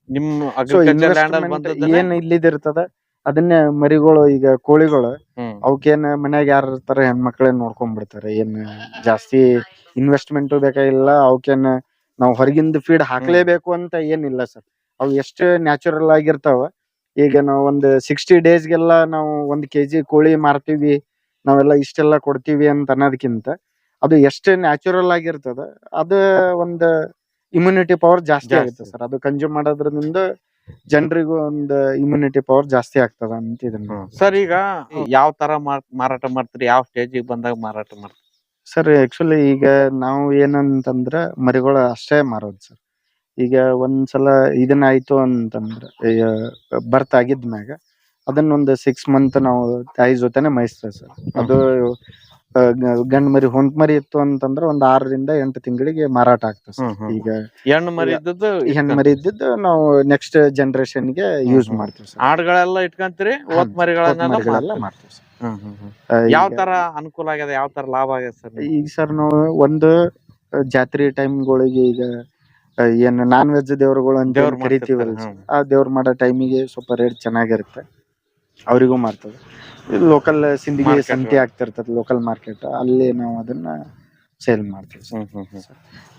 ನಿಮ್ ಸೊ ಅಗ್ರಿಕಲ್ಚರ್ ಲ್ಯಾಂಡ್ ಅಲ್ಲಿ ಬಂದದ್ದನ್ನ ಏನ್ ಇಲ್ಲಿದಿರ್ತದ ಅದನ್ನೇ ಮರಿಗಳು ಈಗ ಕೋಳಿಗಳು ಹ್ಮ್. ಅವಕ್ಕೇನ್ ಮನ್ಯಾಗ ಯಾರ ಇರ್ತಾರ ಹೆಣ್ಮಕ್ಳೇ ನೋಡ್ಕೊಂಡ್ ಬಿಡ್ತಾರೆ ಏನ್ ಜಾಸ್ತಿ ಇನ್ವೆಸ್ಟ್ಮೆಂಟ್ ಬೇಕಾಗಿಲ್ಲ ಅವಕ್ಕೇನ್ ನಾವು ಹೊರಗಿಂದ ಫೀಡ್ ಹಾಕ್ಲೇಬೇಕು ಅಂತ ಏನಿಲ್ಲ ಸರ್. ಅವು ಎಷ್ಟು ನ್ಯಾಚುರಲ್ ಆಗಿರ್ತಾವ. ಈಗ ನಾವು ಒಂದ್ ಸಿಕ್ಸ್ಟಿ ಡೇಸ್ಗೆಲ್ಲ ನಾವು ಒಂದ್ ಕೆಜಿ ಕೋಳಿ ಮಾರ್ತೀವಿ ನಾವೆಲ್ಲ ಇಷ್ಟೆಲ್ಲ ಕೊಡ್ತೀವಿ ಅಂತ ಅನ್ನೋದಕ್ಕಿಂತ ಅದು ಎಷ್ಟು ನ್ಯಾಚುರಲ್ ಆಗಿರ್ತದ ಅದ ಒಂದು ಇಮ್ಯುನಿಟಿ ಪವರ್ ಜಾಸ್ತಿ. ಆಗುತ್ತೆ ಸರ್. ಅದು ಕನ್ಸ್ಯೂಮ್ ಮಾಡೋದ್ರಿಂದ ಜನರಿಗೂ ಒಂದು ಇಮ್ಯುನಿಟಿ ಪವರ್ ಜಾಸ್ತಿ ಆಗ್ತದ ಅಂತ ಇದನ್ನ ಸರ್ ಈಗ ಯಾವ ತರ ಮಾರಾಟ ಮಾಡ್ತೀರಿ? ಯಾವ ಸ್ಟೇಜಿಗೆ ಬಂದಾಗ ಮಾರಾಟ ಮಾಡ್ತೀರಿ? ಸರ್ ಆಕ್ಚುಲಿ ಈಗ ನಾವು ಏನಂತಂದ್ರ ಮರಿಗಳು ಅಷ್ಟೇ ಮಾರೋದು ಸರ್. ಈಗ ಒಂದ್ಸಲ ಇದನ್ನ ಆಯ್ತು ಅಂತಂದ್ರ ಬರ್ತ್ ಆಗಿದ್ಮ್ಯಾಗ ಅದನ್ನ ಒಂದು ಸಿಕ್ಸ್ ಮಂತ್ ನಾವು ತಾಯಿ ಜೊತೆನೆ ಮೈಸ್ತೇವೆ ಸರ್. ಅದು ಗಂಡ್ ಮರಿ ಹೊಂಟ್ ಮರಿ ಇತ್ತು ಅಂತಂದ್ರ ಒಂದ್ ಆರರಿಂದ ಎಂಟು ತಿಂಗಳಿಗೆ ಮಾರಾಟ ಆಗ್ತದೆ ಸರ್ ಹ್ಮ್, ಹ್ಮ್. ಈಗ ಹೆಣ್ಣು ಮರಿ ಇದ್ದದ್ದು ಹೆಣ್ ಮರಿ ಇದ್ದಿದ್ದು ನಾವು ನೆಕ್ಸ್ಟ್ ಜನರೇಷನ್ಗೆ ಯೂಸ್. ಮಾಡ್ತೀವಿ ಸರ್ ಆಡ್ಗಳೆಲ್ಲ ಇಟ್ಕೊಂತೀರಿ ಓತ್ ಮರಿಗಳೆಲ್ಲ ಮಾಡ್ತೀವಿ. ಆ, ಯಾವ ಈಗ- ತರ ಅನುಕೂಲ ಆಗ್ಯದ ಯಾವ ತರ ಲಾಭ ಆಗ್ಯದ ಸರ್? ಈಗ ಸರ್ ನಾವು ಒಂದು ಆ, ಜಾತ್ರೆ ಟೈಮ್ಗಳಿಗೆ ಈಗ ಆ, ಏನ್ ನಾನ್ ವೆಜ್ ದೇವ್ರುಗಳು ಅಂತ ದೇವ್ರ್ ಏನ್ ಕರಿತೀವಲ್ಲ ಮಾಡ್ತಿರ್ತಾರೆ, ಆ ದೇವ್ರ ಮಾಡೋ ಟೈಮಿಗೆ ಸ್ವಲ್ಪ ರೇಟ್ ಚೆನ್ನಾಗಿರುತ್ತೆ ಅವರಿಗೂ ಮಾಡ್ತದೆ ಲೋಕಲ್ ಸಿಂಧಿಗೆ ಸಂತೆ ಆಗ್ತಿರ್ತದೆ ಲೋಕಲ್ ಮಾರ್ಕೆಟ್ ಅಲ್ಲಿ ನಾವು ಅದನ್ನ ಸೇಲ್ ಮಾಡ್ತೀವಿ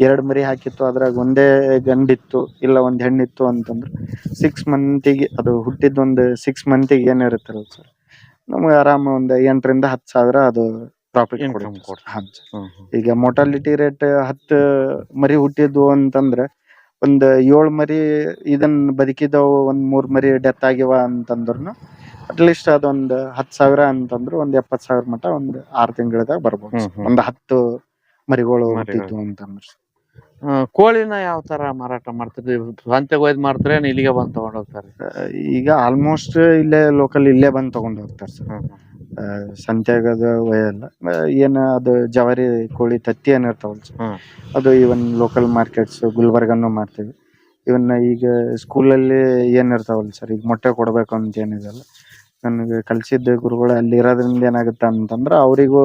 ಎರಡು ಮರಿ ಹಾಕಿತ್ತು ಅದ್ರಾಗ ಒಂದೇ ಗಂಡಿತ್ತು ಇಲ್ಲ ಒಂದ್ ಹೆಣ್ಣಿತ್ತು ಅಂತಂದ್ರೆ ಸಿಕ್ಸ್ ಮಂತಿಗೆ ಅದು ಹುಟ್ಟಿದ ಒಂದು ಸಿಕ್ಸ್ ಮಂತಿಗೆ ಏನಿರುತ್ತಲ್ಲ ಸರ್ ನಮ್ಗೆ ಆರಾಮ ಒಂದ್ ಎಂಟರಿಂದ ಹತ್ತು ಸಾವಿರ ಅದು ಪ್ರಾಫಿಟ್ Income ಕೊಡುತ್ತೆ ಕೊಡುತ್ತೆ. ಸರ್. ಸರ್. ಹ್ಮ್, ಹ್ಮ್. ಈಗ ಮೊಟಾಲಿಟಿ ರೇಟ್ ಹತ್ತು ಮರಿ ಹುಟ್ಟಿದ್ವು ಅಂತಂದ್ರೆ ಒಂದ್ ಏಳ್ ಮರಿ ಇದನ್ನ ಬದುಕಿದವು ಒಂದ್ ಮೂರ್ ಮರಿ ಡೆತ್ ಆಗಿವ ಅಂತಂದ್ರುನು ಅಟ್ಲೀಸ್ಟ್ ಅದೊಂದು ಹತ್ತು ಸಾವಿರ ಅಂತಂದ್ರು ಒಂದ್ ಎಪ್ಪತ್ ಸಾವಿರ ಮಟ ಒಂದ್ ಆರ್ ತಿಂಗಳದಾಗ ಬರ್ಬೋದು. ಹ್ಮ್, ಹ್ಮ್. ಒಂದ್ ಹತ್ತು ಮರಿಗಳು ಮರಿಗಳು. ಹುಟ್ಟಿದ್ವು ಅಂತಂದ್ರೆ ಆ, ಕೋಳಿನ ಯಾವ ತರ ಮಾರಾಟ ಮಾಡ್ತೀರಿ ಸಂತೆಗೆ ಒಯ್ದು ಮಾಡ್ತಾರೆ ಇಲ್ಲಿಗೆ ಬಂದು ತಗೊಂಡ್ ಹೋಗ್ತಾರೆ? ಆ, ಈಗ ಆಲ್ಮೋಸ್ಟ್ ಇಲ್ಲೇ ಲೋಕಲ್ ಇಲ್ಲೇ ಬಂದ್ ತಗೊಂಡ್ ಹೋಗ್ತಾರೆ ಸರ್. ಸಂತ್ಯಾಗ ಸಂತ್ಯಾಗದ ಒಯ್ಯಲ್ಲ ಆ, ಏನ ಅದು ಜವಾರಿ ಕೋಳಿ ತತ್ತಿ ಏನ್ ಇರ್ತಾವಲ್ಲ ಸರ್. ಹ್ಮ್. ಅದು ಇವನ್ ಲೋಕಲ್ ಮಾರ್ಕೆಟ್ಸ್ ಗುಲ್ಬರ್ಗನು ಮಾಡ್ತೀವಿ. ಇವನ್ನ ಈಗ ಸ್ಕೂಲಲ್ಲಿ ಏನ್ ಇರ್ತಾವಲ್ಲ ಸರ್ ಈಗ ಮೊಟ್ಟೆ ಕೊಡ್ಬೇಕು ಅಂತ ಏನಿದೆಲ್ಲ ನನಗೆ ಕಲ್ಸಿದ್ದ ಗುರುಗಳು ಅಲ್ಲಿ ಇರೋದ್ರಿಂದ ಏನಾಗುತ್ತೆ ಅಂತಂದ್ರೆ ಅವರಿಗೂ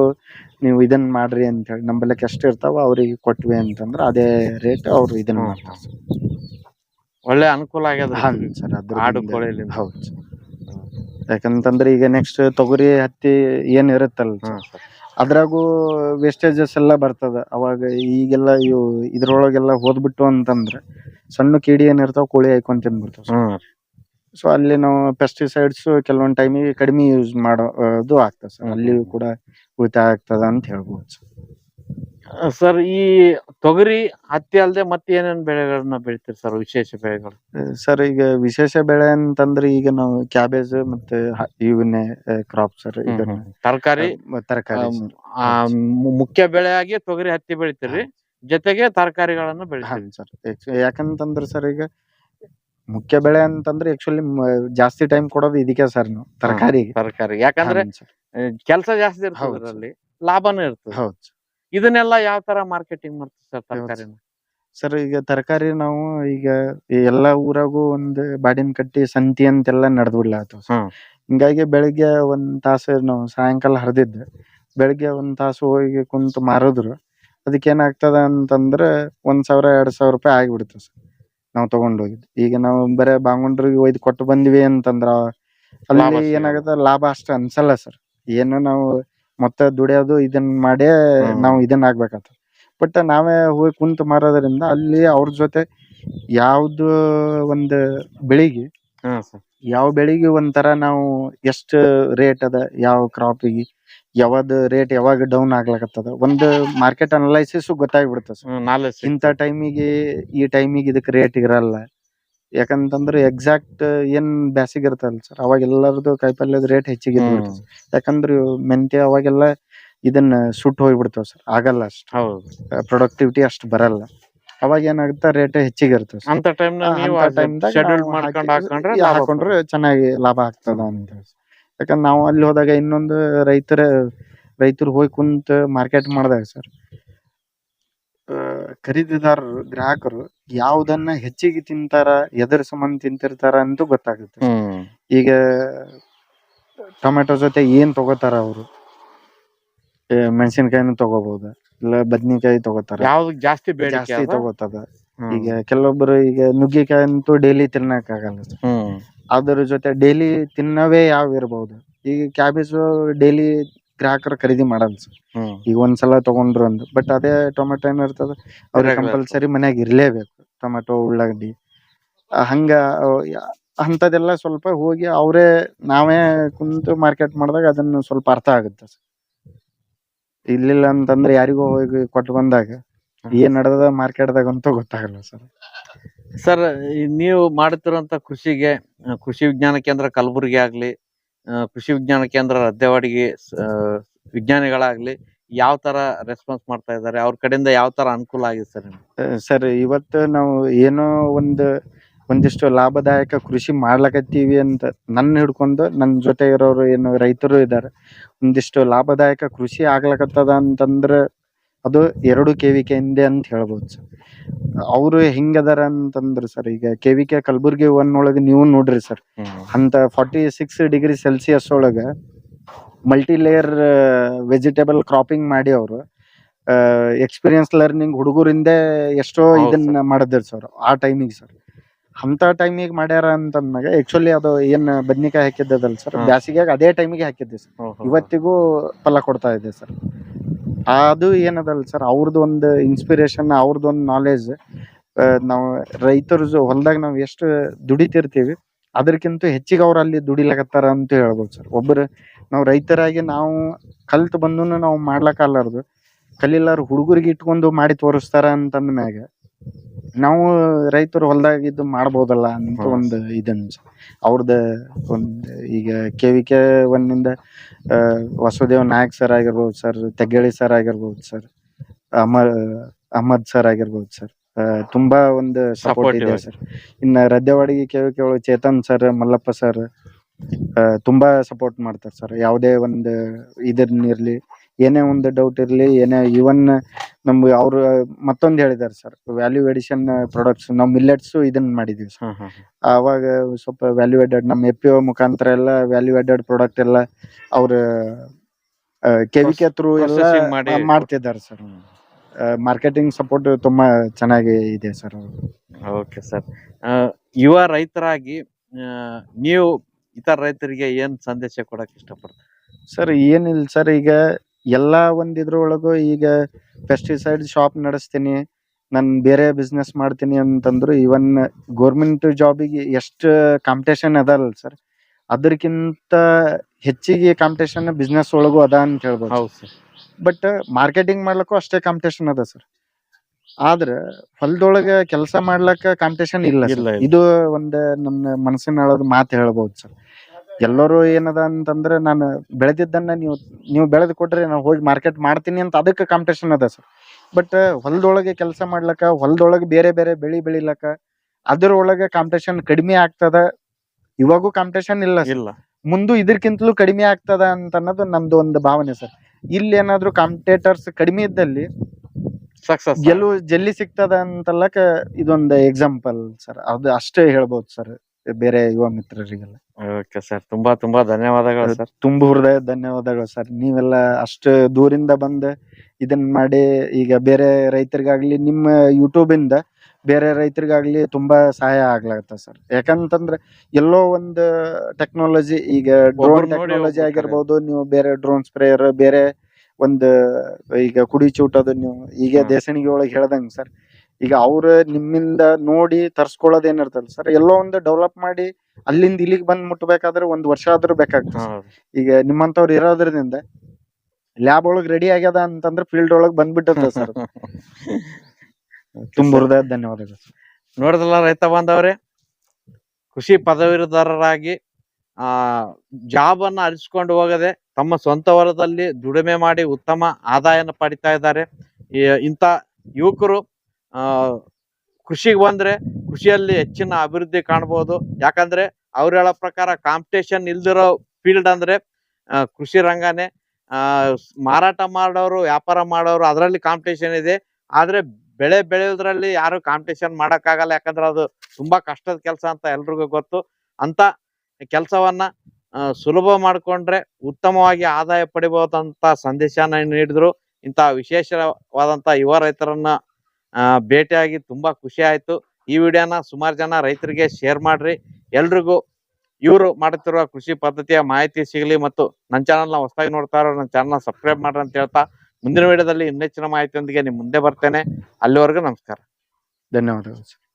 ನೀವು ಇದನ್ನ ಮಾಡ್ರಿ ಅಂತ ಹೇಳಿ ನಂಬಲ್ಲಕ್ಕೆ ಎಷ್ಟು ಇರ್ತಾವೆ ಅವ್ರಿಗೆ ಕೊಟ್ವಿ ಅಂತಂದ್ರೆ ಅದೇ ರೇಟ್ ಅವ್ರು ಇದನ್ನ ಮಾಡ್ತಾರೆ ಸರ್. ಒಳ್ಳೆ ಅನುಕೂಲ ಆಗ್ಯದ ಹಾಂ ಸರ್ ಆಡು. ಹೌದು ಸರ್. ಯಾಕಂತಂದ್ರೆ ಈಗ ನೆಕ್ಸ್ಟ್ ತೊಗರಿ ಹತ್ತಿ ಏನ್ ಇರುತ್ತಲ್ಲ ಸರ್, ಅದ್ರಾಗೂ ವೇಸ್ಟೇಜಸ್ ಎಲ್ಲ ಬರ್ತದ ಅವಾಗ ಈಗೆಲ್ಲ ಇವು ಇದ್ರೊಳಗೆಲ್ಲ ಹೋದ್ಬಿಟ್ಟು ಅಂತಂದ್ರೆ ಸಣ್ಣ ಕೀಡಿ ಏನಿರ್ತಾವ ಕೋಳಿ ಹಾಕೊಂಡ್ ತಿಂದ್ಬಿಡ್ತಾವ ಹ್ಮ್. ಸೊ ಅಲ್ಲಿ ನಾವು ಪೆಸ್ಟಿಸೈಡ್ಸ್ ಕೆಲವೊಂದ್ ಟೈಮಿಗೆ ಕಡಿಮೆ ಯೂಸ್ ಮಾಡೋದು ಆಗ್ತದೆ ಸರ್. ಅಲ್ಲಿಯೂ ಕೂಡ ಉಳಿತಾಯ ಆಗ್ತದ ಅಂತ ಹೇಳ್ಬೋದು ಸರ್. ಸರ್ ಈ ತೊಗರಿ ಹತ್ತಿ ಅಲ್ಲದೆ ಮತ್ತೆ ಏನೇನು ಬೆಳೆಗಳನ್ನ ಬೆಳಿತೀರಿ ಸರ್ ವಿಶೇಷ ಬೆಳೆಗಳು? ಸರ್ ಈಗ ವಿಶೇಷ ಬೆಳೆ ಅಂತಂದ್ರೆ ಈಗ ನಾವು ಕ್ಯಾಬೇಜ್ ಮತ್ತೆ ಹ- ಇವನ್ನೇ ಕ್ರಾಪ್ ಸರ್ ಇದನ್ನ ತರಕಾರಿ? ತರಕಾರಿ ಮುಖ್ಯ ಬೆಳೆಯಾಗಿ ತೊಗರಿ ಹತ್ತಿ ಬೆಳಿತೀರಿ. ಜೊತೆಗೆ ತರಕಾರಿಗಳನ್ನು ಬೆಳಿತೀರಿ. ಸರ್ ಯಾಕಂತಂದ್ರೆ ಸರ್ ಈಗ ಮುಖ್ಯ ಬೆಳೆ ಅಂತಂದ್ರೆ ಆಕ್ಚುಲಿ ಜಾಸ್ತಿ ಟೈಮ್ ಕೊಡೋದು ಇದಕ್ಕೆ ಸರ್ ನಾವು ತರಕಾರಿ. ತರಕಾರಿ. ಯಾಕಂದ್ರೆ ಕೆಲಸ ಜಾಸ್ತಿ ಇರ್ತದೆ. ಅದರಲ್ಲಿ. ಲಾಭನೂ ಇರ್ತದೆ. ಹೌದು ಇದನ್ನೆಲ್ಲ ಯಾವ ತರ ಮಾರ್ಕೆಟಿಂಗ್ ಮಾಡ್ತೀವಿ ಸರ್ ತರಕಾರಿನ? ಸರ್ ಈಗ ತರಕಾರಿ ನಾವು ಈಗ ಎಲ್ಲಾ ಊರಾಗೂ ಒಂದು ಬಾಡಿನ ಕಟ್ಟಿ ಸಂತಿ ಅಂತೆಲ್ಲ ನಡೆದ್ ಬಿಡ್ಲಾತವ್ ಸರ್ ಹಿಂಗಾಗಿ ಬೆಳಿಗ್ಗೆ ಒಂದ್ ತಾಸು ನಾವು ಸಾಯಂಕಾಲ ಹರಿದಿದ್ದೆ. ಬೆಳಿಗ್ಗೆ ಒಂದ್ ತಾಸು ಹೋಗಿ ಕುಂತು ಮಾರಿದ್ರು. ಅದಕ್ಕೆ ಏನಾಗ್ತದ ಅಂತಂದ್ರೆ ಒಂದ್ ಸಾವಿರ ಎರಡ್ ಸಾವಿರ ರೂಪಾಯಿ ಆಗಿಬಿಡುತ್ತೆ ಸರ್ ನಾವು ತಗೊಂಡ್ ಹೋಗಿದ್ದು. ಈಗ ನಾವು ಬರೇ ಬಾಂಗುಂಡ್ರಿಗೆ ಒಯ್ದು ಕೊಟ್ಟು ಬಂದ್ವಿ ಅಂತಂದ್ರ ಅಲ್ಲಿ. ಏನಾಗತ್ತ? ಲಾಭ ಅಷ್ಟ ಅನ್ಸಲ್ಲ ಸರ್. ಏನು ನಾವು ಮತ್ತೆ ದುಡಿಯೋದು ಇದನ್ನ ಮಾಡೇ ಹ್ಮ್. ನಾವು ಇದನ್ನ ಆಗ್ಬೇಕಾಗ್ತದೆ. ಬಟ್ ನಾವೇ ಹೋಗಿ ಕುಂತು ಮಾರೋದ್ರಿಂದ ಅಲ್ಲಿ ಅವ್ರ ಜೊತೆ ಯಾವ್ದು ಒಂದು ಬೆಳಿಗ್ಗೆ ಸರ್. ಯಾವ ಬೆಳಿಗ್ಗೆ ಒಂಥರ ನಾವು ಎಷ್ಟು ರೇಟ್ ಅದ ಯಾವ ಕ್ರಾಪಿಗೆ ಯಾವ್ದು ರೇಟ್ ಯಾವಾಗ ಡೌನ್ ಆಗ್ಲಕತ್ತದ? ಒಂದು ಮಾರ್ಕೆಟ್ ಅನಲೈಸಿಸ್ ಗೊತ್ತಾಗ್ಬಿಡ್ತದ ಸರ್ ಇಂಥ ಟೈಮಿಗೆ ಈ ಟೈಮಿಗೆ ಇದಕ್ಕೆ ರೇಟ್ ಇರಲ್ಲ. ಯಾಕಂತಂದ್ರೆ ಎಕ್ಸಾಕ್ಟ್ ಏನ್ ಬ್ಯಾಸಿಗೆ ಇರ್ತಲ್ಲ ಸರ್ ಅವಾಗ ಎಲ್ಲರದು ಕಾಯಿಪಲ್ಯದ ರೇಟ್ ಹೆಚ್ಚಿಗೆ ಇದ್ಬಿಡ್ತದೆ ಯಾಕಂದ್ರೆ ಮೆಂತೆ ಮೆಂತ್ಯ ಅವಾಗೆಲ್ಲ ಇದನ್ನ ಸುಟ್ಟು ಹೋಗ್ಬಿಡ್ತಾವ ಸರ್ ಆಗಲ್ಲ ಅಷ್ಟು. ಹೌದು. ಪ್ರೊಡಕ್ಟಿವಿಟಿ ಅಷ್ಟ್ ಬರಲ್ಲ. ಅವಾಗ ಏನಾಗುತ್ತೆ ರೇಟ್ ಹೆಚ್ಚಿಗೆ ಇರ್ತದೆ sir. ಅಂತ ಟೈಮ್ ಆ, ನೀವು ಅಂತ ಟೈಮ್ದಾಗ ಶೆಡ್ಯೂಲ್ ನಾವು ಮಾಡ್ಕೊಂಡು ಹಾಕಿ- ಹಾಕೊಂಡ್ರೆ ಲಾಭ ಹಾಕೊಂಡ್ರೆ ಚೆನ್ನಾಗಿ ಲಾಭ ಆಗ್ತದ ಅಂತ ಹೇಳಿ ಯಾಕಂದ್ರೆ ನಾವು ಅಲ್ಲಿ ಹೋದಾಗ ಇನ್ನೊಂದು ರೈತರ ರೈತರು ಹೋಗಿ ಕುಂತ ಮಾರ್ಕೆಟ್ ಮಾಡಿದಾಗ ಸರ್ ಖರೀದಿದಾರರು ಗ್ರಾಹಕರು ಯಾವ್ದನ್ನ ಹೆಚ್ಚಿಗೆ ತಿಂತಾರ ಎದರ ಸಂಬಂಧ ತಿಂತಿರ್ತಾರ ಅಂತ ಗೊತ್ತಾಗುತ್ತೆ. ಈಗ ಟೊಮೆಟೊ ಜೊತೆ ಏನ್ ತಗೋತಾರ ಅವರು? ಮೆಣಸಿನಕಾಯಿನೂ ತಗೋಬಹುದು ಇಲ್ಲ ಬದ್ನಿಕಾಯಿ ತಗೋತಾರ. ಯಾವ್ದು ಜಾಸ್ತಿ ಜಾಸ್ತಿ? ತಗೋತದ. ಈಗ ಕೆಲವೊಬ್ರು ಈಗ ನುಗ್ಗಿಕಾಯಿ ಅಂತೂ ಡೈಲಿ ತಿನ್ನಕ್ ಆಗಲ್ಲ ಅದ್ರ ಜೊತೆ ಡೈಲಿ ತಿನ್ನವೇ ಯಾವ ಇರಬಹುದು ಈಗ ಕ್ಯಾಬೇಜ್ ಡೈಲಿ ಗ್ರಾಹಕರು ಖರೀದಿ ಮಾಡಲ್ಲ ಸರ್ ಹ್ಮ್. ಈಗ ಒಂದ್ಸಲ ತಗೊಂಡ್ರು ಅಂದ್ ಬಟ್ ಅದೇ ಟೊಮೆಟೊ ಏನ್ ಇರ್ತದ ಅವ್ರಿಗೆ. ಕಂಪಲ್ಸರಿ ಮನ್ಯಾಗ ಇರ್ಲೇಬೇಕು. ಟೊಮೆಟೊ ಉಳ್ಳಾಗಡ್ಡಿ. ಆ, ಹಂಗ ಅವ್ ಯಾ- ಅಂಥದ್ದೆಲ್ಲ ಸ್ವಲ್ಪ ಹೋಗಿ ಅವರೇ ನಾವೇ ಕುಂತು ಮಾರ್ಕೆಟ್ ಮಾಡಿದಾಗ ಅದನ್ನ ಸ್ವಲ್ಪ ಅರ್ಥ ಆಗುತ್ತೆ ಸರ್ ಇಲ್ಲಿಲ್ಲ ಅಂತಂದ್ರೆ ಯಾರಿಗೋ ಹೋಗಿ ಕೊಟ್ಟು ಬಂದಾಗ ಏನ್ ನಡೆದ ಮಾರ್ಕೆಟ್ದಾಗ ಅಂತ ಗೊತ್ತಾಗಲ್ಲ ಸರ್ ಸರ್ ನೀವು ಮಾಡುತ್ತಿರುವಂತ ಕೃಷಿಗೆ ಕೃಷಿ ವಿಜ್ಞಾನ ಕೇಂದ್ರ ಕಲಬುರಗಿ ಆಗ್ಲಿ ಕೃಷಿ ವಿಜ್ಞಾನ ಕೇಂದ್ರ ರದ್ದೆವಾಡಿಗೆ ವಿಜ್ಞಾನಿಗಳಾಗ್ಲಿ ಯಾವ ತರ ರೆಸ್ಪಾನ್ಸ್ ಮಾಡ್ತಾ ಇದ್ದಾರೆ? ಅವ್ರ ಕಡೆಯಿಂದ ಯಾವ ತರ ಅನುಕೂಲ ಆಗಿದೆ ಸರ್ ಸರ್, ಇವತ್ತು ನಾವು ಏನೋ ಒಂದು, ಒಂದಿಷ್ಟು ಲಾಭದಾಯಕ ಕೃಷಿ ಮಾಡ್ಲಕತ್ತೀವಿ ಅಂತ ನನ್ನ ಹಿಡ್ಕೊಂಡು ನನ್ನ ಜೊತೆ ಇರೋರು ಏನು ರೈತರು ಇದ್ದಾರೆ. ಒಂದಿಷ್ಟು ಲಾಭದಾಯಕ ಕೃಷಿ ಆಗ್ಲಕತ್ತದ ಅಂತಂದ್ರೆ ಅದು ಎರಡು ಕೆ ವಿ ಕೆ ಹಿಂದೆ ಅಂತ ಹೇಳ್ಬೋದು ಸರ್. ಅವರು ಹೆಂಗದಾರ ಅಂತಂದ್ರೆ ಸರ್ ಈಗ K V K Kalaburagi one ಒಳಗೆ ನೀವು ನೋಡ್ರಿ ಸರ್. ಅಂತ ಫಾರ್ಟಿ ಸಿಕ್ಸ್ ಡಿಗ್ರಿ ಸೆಲ್ಸಿಯಸ್ ಒಳಗೆ ಮಲ್ಟಿ ಲೇಯರ್ ವೆಜಿಟೇಬಲ್ ಕ್ರಾಪಿಂಗ್ ಮಾಡಿ ಅವರು. ಎಕ್ಸ್ಪೀರಿಯನ್ಸ್ ಲರ್ನಿಂಗ್ ಹುಡುಗರಿಂದ ಎಷ್ಟೋ ಇದನ್ನ ಮಾಡಿದ್ರು ಸರ್ ಆ ಟೈಮಿಗೆ ಸರ್. ಅಂತ ಟೈಮಿಗೆ ಮಾಡ್ಯಾರ ಅಂತಂದಾಗ ಆಕ್ಚುಲಿ ಅದು ಏನ್ ಬದ್ನಿಕಾಯಿ ಹಾಕಿದ್ದದಲ್ಲ ಸರ್ ಬ್ಯಾಸಿಗೆ ಅದೇ ಟೈಮಿಗೆ ಹಾಕಿದ್ದೆ ಸರ್. ಇವತ್ತಿಗೂ ಫಲ ಕೊಡ್ತಾ ಇದೆ ಸರ್. ಅದು ಏನದಲ್ಲ ಸರ್ ಅವ್ರದ್ದು ಒಂದು ಇನ್ಸ್ಪಿರೇಷನ್ ಅವ್ರದ್ದು ಒಂದು ನಾಲೆಜ್ ನಾವು ರೈತರು ಹೊಲದಾಗ ನಾವು ಎಷ್ಟು ದುಡಿತಿರ್ತೀವಿ ಅದಕ್ಕಿಂತ ಹೆಚ್ಚಿಗೆ ಅವ್ರು ಅಲ್ಲಿ ದುಡಿಲಕತ್ತಾರ ಅಂತ ಹೇಳ್ಬೋದು ಸರ್. ಒಬ್ಬರು ನಾವು ರೈತರಾಗಿ ನಾವು ಕಲ್ತು ಬಂದು ನಾವು ಮಾಡ್ಲಕ್ಕಾಲಾರ್ದು ಕಲಿಲಾರ ಹುಡುಗರಿಗೆ ಇಟ್ಕೊಂಡು ಮಾಡಿ ತೋರಿಸ್ತಾರ ಅಂತಂದ ಮ್ಯಾಗ ನಾವು ರೈತರು ಹೊಲದಾಗ ಇದ್ದು ಮಾಡ್ಬೋದಲ್ಲ ಅಂತ ಒಂದ್ ಇದನ್ನ ಸರ್. ಅವ್ರದ್ದು ಒಂದು ಈಗ ಕೆ ವಿ ಕೆ ಒನ್ನಿಂದ ಆ, ವಸುದೇವ್ ನಾಯಕ್ ಸರ್ ಆಗಿರ್ಬೋದು ಸರ್ ತೆಗ್ಗಳಿ ಸರ್ ಆಗಿರ್ಬೋದು ಸರ್ ಅಮರ್ ಅಹಮದ್ ಸರ್ ಆಗಿರ್ಬೋದು ಸರ್ ಆ, ತುಂಬಾ ಒಂದು ಸಪೋರ್ಟ್ Supportive ಇದೆ ಸರ್ ಇನ್ನ ರದ್ದೆವಾಡಿಗೆ ಕೆ ವಿ ಕೆ ಒಳಗೆ ಚೇತನ್ ಸರ್ ಮಲ್ಲಪ್ಪ ಸರ್ ತುಂಬಾ ಸಪೋರ್ಟ್ ಮಾಡ್ತಾರೆ ಸರ್ ಯಾವುದೇ ಒಂದು ಇದನ್ನಿರ್ಲಿ ಏನೇ ಒಂದು ಡೌಟ್ ಇರ್ಲಿ ಏನೇ ಇವನ್ ನಮ್ಗೆ ಅವ್ರು ಮತ್ತೊಂದು ಹೇಳಿದಾರ ಸರ್ ವ್ಯಾಲ್ಯೂ ಎಡಿಷನ್ ಪ್ರಾಡಕ್ಟ್ಸ್ ನಾವು ಮಿಲ್ಲೆಟ್ಸ್ ಇದನ್ನ ಮಾಡಿದೀವಿ ಸರ್ ಆವಾಗ ಸ್ವಲ್ಪ ವ್ಯಾಲ್ಯೂ ಎಡೆಡ್ ನಮ್ಮ ಎಫ್ ಪಿ ಒ ಮುಖಾಂತರ ಎಲ್ಲ ವ್ಯಾಲ್ಯೂ ಎಡೆಡ್ ಪ್ರಾಡಕ್ಟ್ ಎಲ್ಲ ಅವ್ರ ಕೆವಿಕೆ ಥ್ರೂ ಎಲ್ಲ Processing ಮಾಡಿ ಆ, ಮಾಡ್ತಿದ್ದಾರೆ ಸರ್ ಮಾರ್ಕೆಟಿಂಗ್ ಸಪೋರ್ಟ್ ತುಂಬಾ ಚೆನ್ನಾಗಿ ಇದೆ ಸರ್ ಓಕೆ ಸರ್ ಯುವ ರೈತರಾಗಿ ಆ, ನೀವು ಇತರ ರೈತರಿಗೆ ಏನ್ ಸಂದೇಶ ಕೊಡಕ್ ಇಷ್ಟಪಡ್ತೀರಿ? ಸರ್ ಏನಿಲ್ಲ ಸರ್ ಈಗ ಎಲ್ಲಾ ಒಂದ್ ಇದ್ರೊಳಗು ಈಗ ಪೆಸ್ಟಿಸೈಡ್ ಶಾಪ್ ನಡೆಸ್ತೀನಿ ನಾನು ಬೇರೆ ಬಿಸ್ನೆಸ್ ಮಾಡ್ತೀನಿ ಅಂತಂದ್ರು ಇವನ್ ಗೋರ್ಮೆಂಟ್ ಜಾಬಿಗೆ ಎಷ್ಟು ಕಾಂಪಿಟೇಷನ್ ಅದಲ್ಲ ಸರ್ ಅದ್ರಕ್ಕಿಂತ ಹೆಚ್ಚಿಗೆ ಕಾಂಪಿಟೇಷನ್ ಬಿಸ್ನೆಸ್ ಒಳಗೂ ಅದ ಅಂತ ಹೇಳ್ಬೋದು. ಹೌದು ಸರ್ ಬಟ್ ಮಾರ್ಕೆಟಿಂಗ್ ಮಾಡ್ಲಕ್ಕೂ ಅಷ್ಟೇ ಕಾಂಪಿಟೇಷನ್ ಅದ ಸರ್ ಆದ್ರ ಹೊಲದೊಳಗ ಕೆಲಸ ಮಾಡ್ಲಕ್ಕ ಕಾಂಪಿಟೇಷನ್ ಇಲ್ಲ sir. ಇಲ್ಲ, ಇಲ್ಲ. ಇದು ಒಂದ್ ನನ್ನ ಮನಸ್ಸಿನ ಮಾತು ಹೇಳ್ಬೋದು ಸರ್ ಎಲ್ಲರೂ ಏನದ ಅಂತಂದ್ರೆ ನಾನು ಬೆಳೆದಿದ್ದನ್ನ ನೀವು ನೀವು ಬೆಳೆದು ಕೊಟ್ರೆ ನಾನು ಹೋಗಿ ಮಾರ್ಕೆಟ್ ಮಾಡ್ತೀನಿ ಅಂತ ಅದಕ್ಕೆ ಕಾಂಪಿಟೇಷನ್ ಅದ ಸರ್ ಬಟ್ ಹೊಲದೊಳಗೆ ಕೆಲಸ ಮಾಡ್ಲಕ್ಕ ಹೊಲದೊಳಗೆ ಬೇರೆ ಬೇರೆ ಬೆಳಿ ಬೆಳಿಲಕ್ಕ ಅದರೊಳಗೆ ಕಾಂಪಿಟೇಷನ್ ಕಡಿಮೆ ಆಗ್ತದ. ಇವಾಗೂ ಕಾಂಪಿಟೇಷನ್ ಇಲ್ಲ. ಇಲ್ಲ. ಮುಂದು ಇದಕ್ಕಿಂತಲೂ ಕಡಿಮೆ ಆಗ್ತದ ಅಂತ ಅನ್ನೋದು ನಮ್ದು ಒಂದು ಭಾವನೆ ಸರ್ ಇಲ್ಲಿ ಏನಾದ್ರು ಕಾಂಪಿಟೇಟರ್ಸ್ ಕಡಿಮೆ ಇದ್ದಲ್ಲಿ ಸಕ್ಸಸ್ ಗೆಲುವು ಜಲ್ಲಿ ಸಿಗ್ತದ ಅಂತಲ್ಲಕ ಇದೊಂದು ಎಕ್ಸಾಂಪಲ್ ಸರ್ ಅದು ಅಷ್ಟೇ ಹೇಳ್ಬೋದು ಸರ್ ಬೇರೆ ಯುವ ಮಿತ್ರರಿಗೆಲ್ಲ. ಓಕೆ ಸರ್ ತುಂಬಾ ತುಂಬಾ ಧನ್ಯವಾದಗಳು ಸರ್. ತುಂಬ ಹೃದಯ ಧನ್ಯವಾದಗಳು ಸರ್. ನೀವೆಲ್ಲ ಅಷ್ಟು ದೂರಿಂದ ಬಂದು ಇದನ್ನ ಮಾಡಿ ಈಗ ಬೇರೆ ರೈತರಿಗಾಗ್ಲಿ ನಿಮ್ಮ ಯೂಟ್ಯೂಬ್ ಇಂದ ಬೇರೆ ರೈತರಿಗಾಗ್ಲಿ ತುಂಬಾ ಸಹಾಯ ಆಗ್ಲಾಗತ್ತ ಸರ್. ಯಾಕಂತಂದ್ರೆ ಎಲ್ಲೋ ಒಂದು ಟೆಕ್ನಾಲಜಿ ಈಗ ಡ್ರೋನ್ ಟೆಕ್ನಾಲಜಿ. ಆಗಿರ್ಬೋದು ನೀವು ಬೇರೆ ಡ್ರೋನ್ ಸ್ಪ್ರೇಯರ್ ಬೇರೆ ಒಂದು ಈಗ ಕುಡಿ ಚೂಟದು ನೀವು ಈಗ. ದೇಸಣಿಗೆ ಒಳಗೆ ಹೇಳ್ದಂಗ್ ಸರ್. ಈಗ ಅವ್ರ ನಿಮ್ಮಿಂದ ನೋಡಿ ತರ್ಸ್ಕೊಳ್ಳೋದ್ ಏನಿರ್ತಲ್ಲ ಸರ್? ಎಲ್ಲೋ ಒಂದು ಡೆವಲಪ್ ಮಾಡಿ ಅಲ್ಲಿಂದ ಇಲ್ಲಿಗೆ ಬಂದ್ ಮುಟ್ಬೇಕಾದ್ರೆ ಒಂದ್ ವರ್ಷ ಆದ್ರೂ ಬೇಕಾಗ್ತದೆ ಈಗ ನಿಮ್ಮಂತವ್ರು ಇರೋದ್ರಿಂದ ಲ್ಯಾಬ್ ಒಳಗ್ ರೆಡಿ ಆಗ್ಯದ ಅಂತಂದ್ರೆ ಫೀಲ್ಡ್ ಒಳಗ್ ಬಂದ್ಬಿಟ್ಟದ ಸರ್. ತುಂಬ ಹೃದಯ ಧನ್ಯವಾದಗಳು ನೋಡಿದಲ್ಲ ನೋಡಿದ್ರಲ್ಲ ರೈತ ಬಾಂಧವ್ರೆ? ಕೃಷಿ ಪದವೀಧರರಾಗಿ ಆ ಜಾಬ್ ಅನ್ನ ಅರಿಸ್ಕೊಂಡು ಹೋಗದೆ ತಮ್ಮ ಸ್ವಂತ ಹೊಲದಲ್ಲಿ ದುಡಿಮೆ ಮಾಡಿ ಉತ್ತಮ ಆದಾಯನ ಪಡಿತಾ ಇದ್ದಾರೆ. ಇಂಥ ಯುವಕರು ಕೃಷಿಗೆ ಬಂದ್ರೆ ಕೃಷಿಯಲ್ಲಿ ಹೆಚ್ಚಿನ ಅಭಿವೃದ್ಧಿ ಕಾಣ್ಬೋದು. ಯಾಕಂದ್ರೆ ಅವ್ರು ಹೇಳೋ ಪ್ರಕಾರ ಕಾಂಪಿಟೇಷನ್ ಇಲ್ದಿರೋ ಫೀಲ್ಡ್ ಅಂದ್ರೆ ಕೃಷಿ ರಂಗನೇ. ಮಾರಾಟ ಮಾಡೋರು, ವ್ಯಾಪಾರ ಮಾಡೋರು ಅದರಲ್ಲಿ ಕಾಂಪಿಟೇಷನ್ ಇದೆ. ಆದರೆ ಬೆಳೆ ಬೆಳೆಯೋದ್ರಲ್ಲಿ ಯಾರು ಕಾಂಪಿಟೇಷನ್ ಮಾಡೋಕ್ಕಾಗಲ್ಲ. ಯಾಕಂದ್ರೆ ಅದು ತುಂಬಾ ಕಷ್ಟದ ಕೆಲಸ ಅಂತ ಎಲ್ರಿಗೂ ಗೊತ್ತು. ಅಂತ ಕೆಲಸವನ್ನ ಸುಲಭ ಮಾಡಿಕೊಂಡ್ರೆ ಉತ್ತಮವಾಗಿ ಆದಾಯ ಪಡಿಬಹುದಂತ ಸಂದೇಶನ ನೀಡಿದ್ರು ಇಂಥ ವಿಶೇಷವಾದಂಥ ಯುವ ರೈತರನ್ನ ಭೇಟಿಯಾಗಿ ತುಂಬಾ ಖುಷಿ ಆಯ್ತು. ಈ ವಿಡಿಯೋನ ಸುಮಾರು ಜನ ರೈತರಿಗೆ ಶೇರ್ ಮಾಡ್ರಿ. ಎಲ್ರಿಗೂ ಇವರು ಮಾಡುತ್ತಿರುವ ಕೃಷಿ ಪದ್ಧತಿಯ ಮಾಹಿತಿ ಸಿಗಲಿ ಮತ್ತು ನನ್ನ ಚಾನಲ್ನ ಹೊಸದಾಗಿ ನೋಡ್ತಾ ಇರೋ ನನ್ನ ಚಾನಲ್ನ ಸಬ್ಸ್ಕ್ರೈಬ್ ಮಾಡ್ರಿ ಅಂತ ಹೇಳ್ತಾ ಮುಂದಿನ ವಿಡಿಯೋದಲ್ಲಿ ಇನ್ನೆಚ್ಚಿನ ಮಾಹಿತಿಯೊಂದಿಗೆ ನಿಮ್ಮ ಮುಂದೆ ಬರ್ತೇನೆ. ಅಲ್ಲಿವರೆಗೂ ನಮಸ್ಕಾರ. ಧನ್ಯವಾದಗಳು.